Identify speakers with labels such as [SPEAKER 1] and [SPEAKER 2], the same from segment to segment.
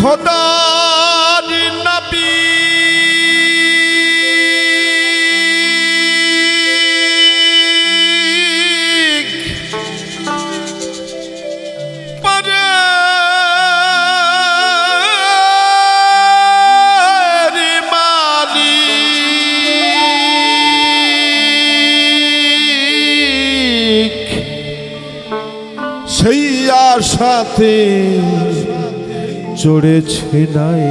[SPEAKER 1] খোদার নবী। সেই আশাতে চড়েছে নাই।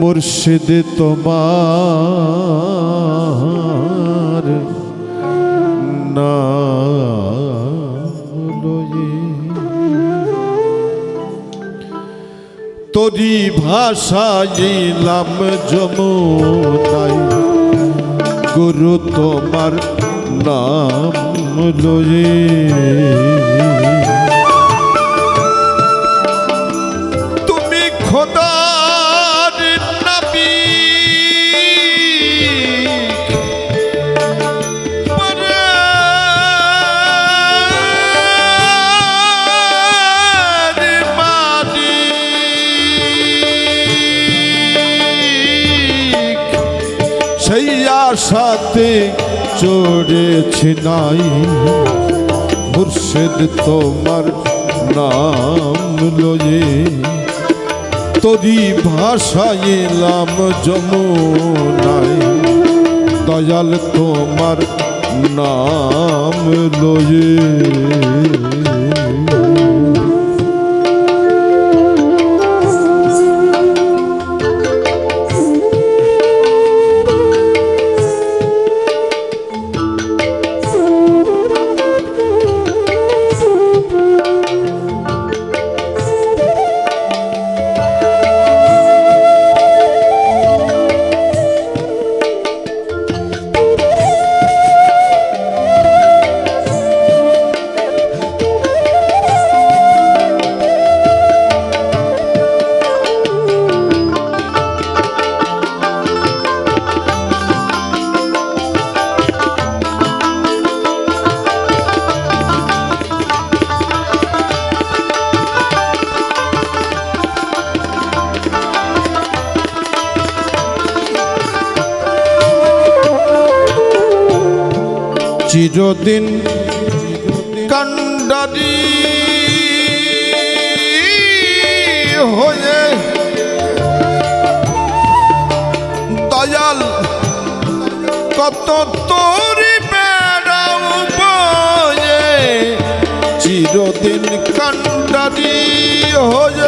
[SPEAKER 1] মুর্শিদ তোমার না তরি ভাষাইলাম যমুনাই গুরু তোমার নাম লয়ে। আশাতে চড়েছি নাই। মুর্শিদ তোমার নাম লয়ে তরি ভাষায় এলাম যমুনায়। দয়াল তোমার নাম লয়ে চিরদিন কান্ডারি হয়ে দয়াল কত তোরি বেড়াও চিরদিন কান্ডারি হয়ে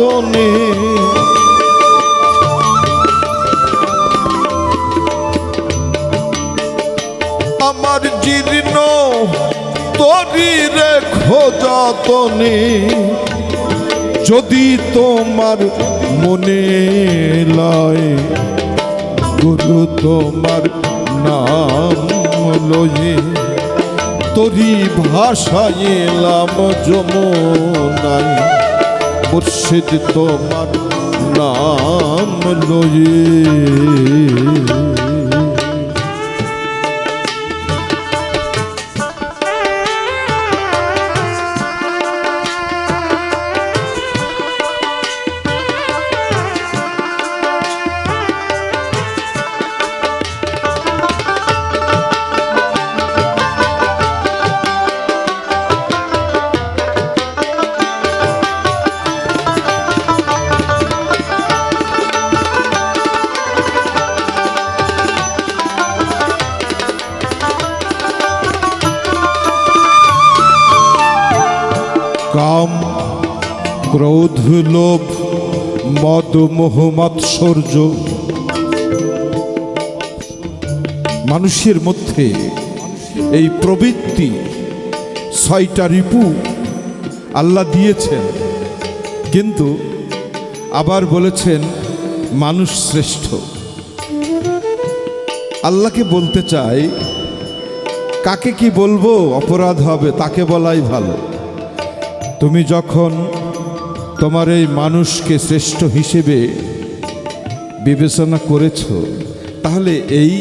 [SPEAKER 1] যতনে আমার জীর্ণ তরি রেখো যতনে যদি তোমার মনে লয়, গুরু তোমার নাম লয়ে। তোরি ভাষায় এলাম যমুনায়। মুর্শিদ তোমার নাম লয়ে ক্রোধ লোভ মদ মোহ মাৎসর্য মানুষের মধ্যে এই প্রবৃত্তি ছয়টা রিপু আল্লাহ দিয়েছেন, কিন্তু আবার বলেছেন মানুষ শ্রেষ্ঠ। আল্লাহকে বলতে চাই, কাকে কি বলব? অপরাধ হবে, তাকে বলাই ভালো। তুমি যখন তোমার এই মানুষকে শ্রেষ্ঠ হিসেবে বিবেচনা করেছ, তাহলে এই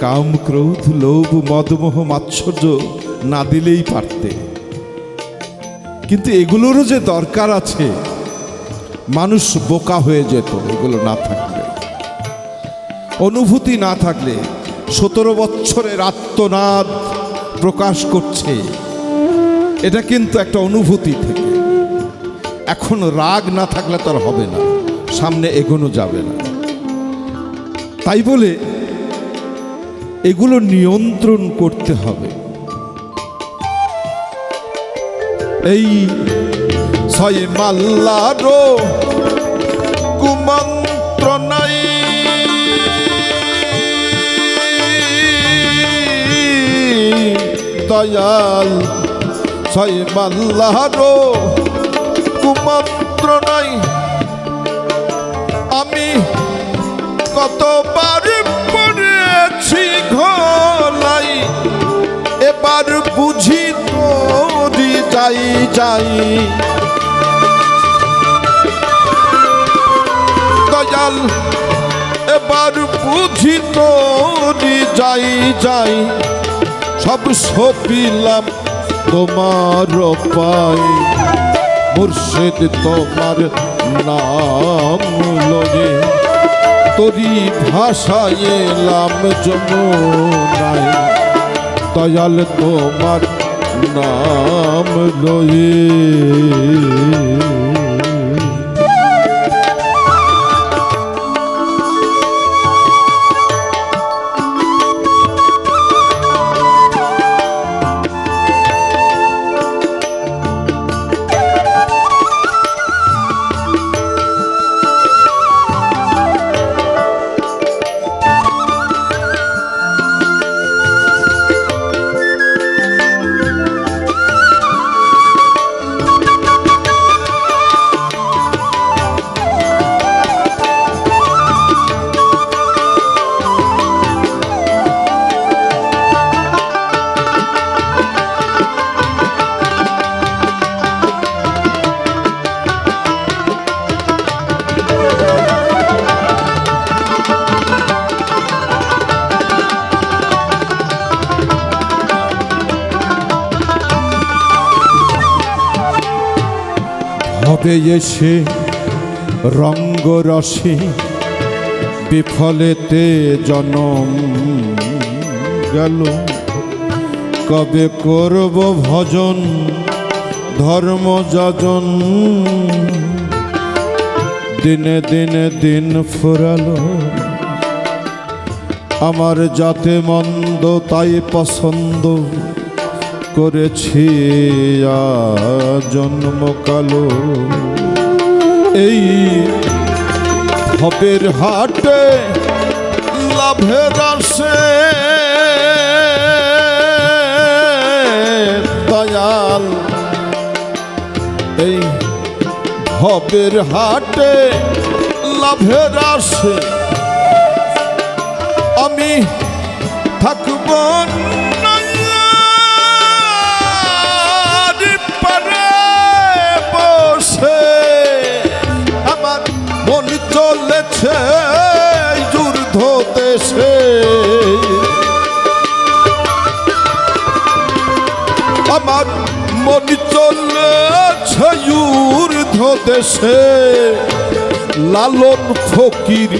[SPEAKER 1] কাম ক্রোধ লোভ, মদমোহ, মাৎসর্য না দিলেই পারতে। কিন্তু এগুলোরও যে দরকার আছে, মানুষ বোকা হয়ে যেত, এগুলো না থাকলে। অনুভূতি না থাকলে সতেরো বছরের আত্মনাদ প্রকাশ করছে। এটা কিন্তু একটা অনুভূতি থেকে। এখন রাগ না থাকলে তার হবে না। সামনে এগোনো যাবে না। তাই বলে এগুলো নিয়ন্ত্রণ করতে হবে। এই ছয় মাল্লারও কুমন্ত্রণাই দয়াল। ছয় মাল্লারও কুমন্ত্রণাই আমি কতবার পড়েছি ঘোলাই, এবার বুঝি তোরি যাই যাই। দয়াল, এবার বুঝি তোরি যাই যাই, সব সপিলাম তোমার পাই মুর্শিদ তোমার নাম লোগে তোরি ভাষায় এলাম যমুনায়। দয়াল তোমার নাম লয়ে। হবে এসে রঙ্গরসে বিফলেতে জনম গেল। কবে করব ভজন, ধর্ম যজন? দিনে দিনে দিন ফুরালো। আমার যাতে মন্দ তাই পছন্দ। করেছি আজ জন্ম কালো এই হবের হাটে লাভের আসে। দয়াল, এই হবের হাটে লাভের আসে। আমি থাকব দেশে লালন ফকির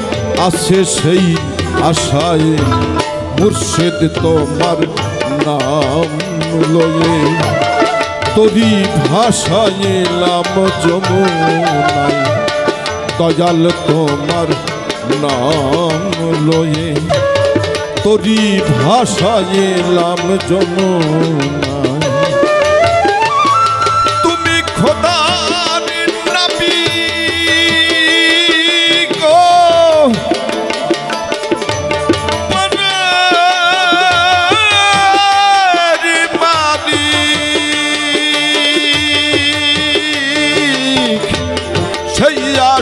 [SPEAKER 1] আছে সেই আশায়। মুর্শিদ তোমার নাম লয়ে তোরি ভাষায় এলাম যমুনায়। দয়াল তোমার নাম লয়ে তোরি ভাষায় এলাম যমুনায়।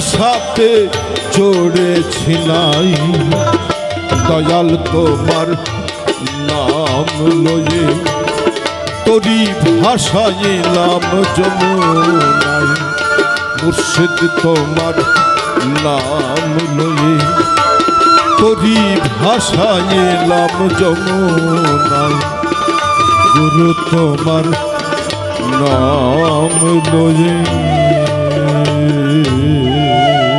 [SPEAKER 1] আশাতে চড়েছি নাই। দয়াল তোমার নাম লয়ে তোরি ভাষায় এলাম যমুনায়। মুর্শিদ তোমার নাম লয়ে করি ভাষায় এলাম যমুনায়। গুরু তোমার নাম লয়ে Thank.